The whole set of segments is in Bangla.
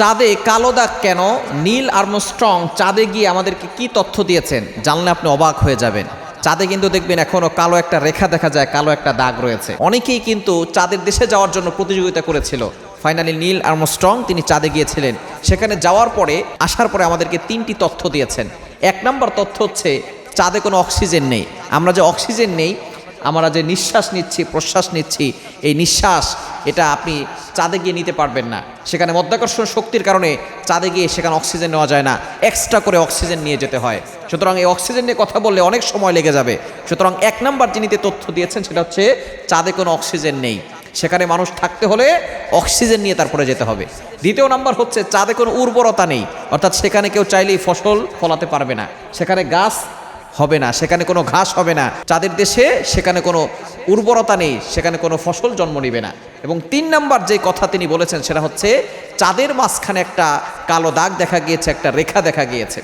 চাঁদে কালো দাগ কেন? নীল আর্মস্ট্রং চাঁদে গিয়ে আমাদেরকে কি তথ্য দিয়েছেন? জানলে আপনি অবাক হয়ে যাবেন। চাঁদে কিন্তু দেখবেন এখনও কালো একটা রেখা দেখা যায়, কালো একটা দাগ রয়েছে। অনেকেই কিন্তু চাঁদের দেশে যাওয়ার জন্য প্রতিযোগিতা করেছিল। ফাইনালি নীল আর্মস্ট্রং তিনি চাঁদে গিয়েছিলেন। সেখানে যাওয়ার পরে, আসার পরে আমাদেরকে তিনটি তথ্য দিয়েছেন। এক নম্বর তথ্য হচ্ছে, চাঁদে কোনো অক্সিজেন নেই। আমরা যে অক্সিজেন নেই, আমরা যে নিঃশ্বাস নিচ্ছি, প্রশ্বাস নিচ্ছি, এই নিঃশ্বাস এটা আপনি চাঁদে গিয়ে নিতে পারবেন না। সেখানে মধ্যাকর্ষণ শক্তির কারণে চাঁদে গিয়ে সেখানে অক্সিজেন নেওয়া যায় না। এক্সট্রা করে অক্সিজেন নিয়ে যেতে হয়। সুতরাং এই অক্সিজেন নিয়ে কথা বললে অনেক সময় লেগে যাবে। সুতরাং এক নাম্বার যিনিতে তথ্য দিয়েছেন সেটা হচ্ছে, চাঁদে কোনো অক্সিজেন নেই। সেখানে মানুষ থাকতে হলে অক্সিজেন নিয়ে তারপরে যেতে হবে। দ্বিতীয় নাম্বার হচ্ছে, চাঁদে কোনো উর্বরতা নেই। অর্থাৎ সেখানে কেউ চাইলেই ফসল ফলাতে পারবে না। সেখানে গাছ হবে না, সেখানে কোনো ঘাস হবে না। চাঁদের দেশে সেখানে কোনো উর্বরতা নেই, সেখানে কোনো ফসল জন্ম নেবে না। এবং তিন নাম্বার যে কথা তিনি বলেছেন, সেটা হচ্ছে চাঁদের মাঝখানে একটা কালো দাগ দেখা গিয়েছে, একটা রেখা দেখা গিয়েছে।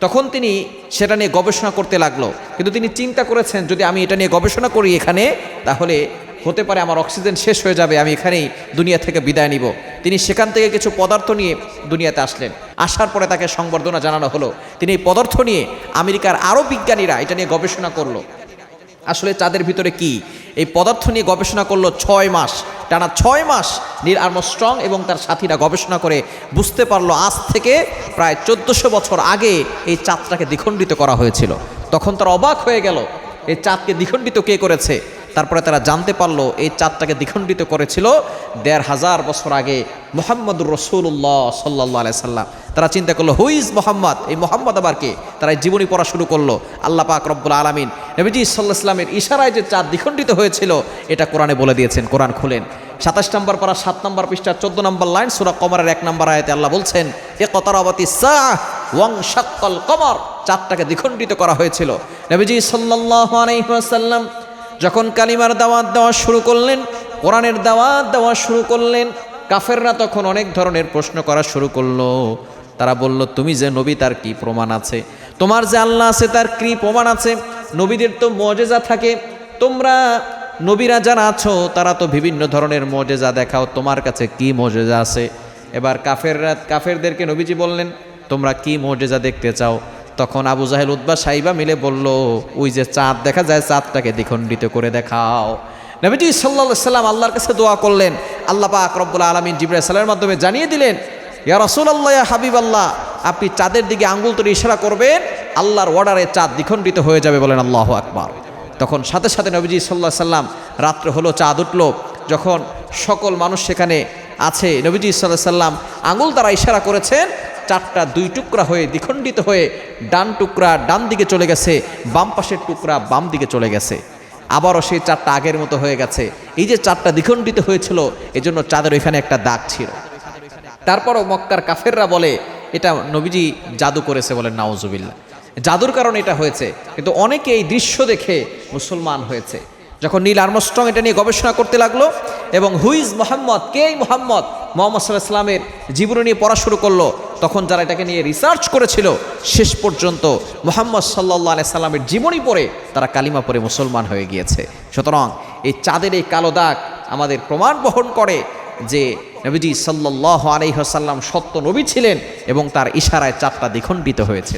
তখন তিনি সেটা নিয়ে গবেষণা করতে লাগল। কিন্তু তিনি চিন্তা করেছেন, যদি আমি এটা নিয়ে গবেষণা করি এখানে, তাহলে হতে পারে আমার অক্সিজেন শেষ হয়ে যাবে, আমি এখানেই দুনিয়া থেকে বিদায় নিব। তিনি সেখান থেকে কিছু পদার্থ নিয়ে দুনিয়াতে আসলেন। আসার পরে তাকে সংবর্ধনা জানানো হলো। তিনি এই পদার্থ নিয়ে আমেরিকার আরও বিজ্ঞানীরা এটা নিয়ে গবেষণা করল। আসলে চাঁদের ভিতরে কি? এই পদার্থ নিয়ে গবেষণা করল ছয় মাস। টানা ছয় মাস নীল আর্মস্ট্রং এবং তার সাথীরা গবেষণা করে বুঝতে পারল আজ থেকে প্রায় চোদ্দোশো বছর আগে এই চাঁদটাকে দ্বিখণ্ডিত করা হয়েছিল। তখন তার অবাক হয়ে গেল, এই চাঁদকে দ্বিখণ্ডিত কে করেছে? তারপরে তারা জানতে পারল, এই চাঁদটাকে দ্বিখণ্ডিত করেছিল দেড় হাজার বছর আগে মোহাম্মদুর রসুল্লাহ সাল্লাহ আলাই সাল্লাম। তারা চিন্তা করল হুইজ মোহাম্মদ? এই মোহাম্মদ আবার কে? তারা এই জীবনী পড়া শুরু করল, আল্লাহ পাক রব্বুল আলমিন। নবীজি সাল্লাহ ইসলামের ইশারায় যে চাঁদ দ্বিখণ্ডিত হয়েছিল, এটা কোরআনে বলে দিয়েছেন, কোরআন খুলেন। সাতাশ নম্বর পারা, সাত নম্বর পৃষ্ঠা চোদ্দ নম্বর লাইন, সুরা কমরের এক নম্বর আয়তে আল্লাহ বলছেন, এ কতরাবতী সাহ ওয়াং শাক্কল কমর। চাঁদটাকে দ্বিখণ্ডিত করা হয়েছিল। নবীজি সাল্লাহ আলাইসাল্লাম যখন কালিমার দাওয়াত দেওয়া শুরু করলেন, কোরআনের দাওয়াত দেওয়া শুরু করলেন, কাফেররা তখন অনেক ধরনের প্রশ্ন করা শুরু করল। তারা বলল, তুমি যে নবী, তার কি প্রমাণ আছে? তোমার যে আল্লাহ আছে, তার কি প্রমাণ আছে? নবীদের তো মজেজা থাকে। তোমরা নবীরা যারা আছো, তারা তো বিভিন্ন ধরনের মজেজা দেখাও। তোমার কাছে কি মজেজা আছে? এবার কাফেররা, কাফেরদেরকে নবীজি বললেন, তোমরা কি মজেজা দেখতে চাও? তখন আবু জাহেল উদ্বা সাইবা মিলে বলল, ওই যে চাঁদ, দেখা যায় চাঁদটাকে দ্বিখণ্ডিত করে দেখাও। নবীজি সাল্লা সাল্লাম আল্লাহর কাছে দোয়া করলেন। আল্লাহ পাক রব্বুল আলমিন জিব্রাহ সাল্লামের মাধ্যমে জানিয়ে দিলেন, ইয়া রসুল আল্লাহ হাবিব আল্লাহ আপনি চাঁদের দিকে আঙ্গুল তুলে ইশারা করবেন, আল্লাহর অর্ডারে চাঁদ দ্বিখণ্ডিত হয়ে যাবে বলেন আল্লাহ আকবার। তখন সাথে সাথে নবীজি সাল্লাহ সাল্লাম রাত্রে হলো চাঁদ উঠল, যখন সকল মানুষ সেখানে আছে, নবীজি সাল্লাহ সাল্লাম আঙুল তারা ইশারা করেছেন চারটা দুই টুকরা হয়ে দ্বিখণ্ডিত হয়ে ডান টুকরা ডান দিকে চলে গেছে, বাম পাশের টুকরা বাম দিকে চলে গেছে। আবারও সেই চারটা আগের মতো হয়ে গেছে। এই যে চারটা দ্বিখণ্ডিত হয়েছিল, এজন্য চাঁদের ওইখানে একটা দাগ ছিল। তারপরও মক্কার কাফেররা বলে, এটা নবীজি জাদু করেছে বলেন নাওজুবিল্লা জাদুর কারণে এটা হয়েছে, কিন্তু অনেকে এই দৃশ্য দেখে মুসলমান হয়েছে। যখন নীল আর্মস্ট্রং এটা নিয়ে গবেষণা করতে লাগল এবং হুইজ মোহাম্মদ, কে মোহাম্মদ? মোহাম্মদ সাল্লাহ ইসলামের জীবনী নিয়ে পড়া শুরু করল। তখন যারা এটাকে নিয়ে রিসার্চ করেছিল, শেষ পর্যন্ত মোহাম্মদ সাল্লাহ আলাই সাল্লামের জীবনী পড়ে তারা কালিমা পরে মুসলমান হয়ে গিয়েছে। সুতরাং এই চাঁদের এই কালো দাগ আমাদের প্রমাণ বহন করে যে নবীজি সাল্লাহ আলহিহাসাল্লাম সত্য নবী ছিলেন এবং তার ইশারায় চাঁদটা দ্বিখণ্ডিত হয়েছিল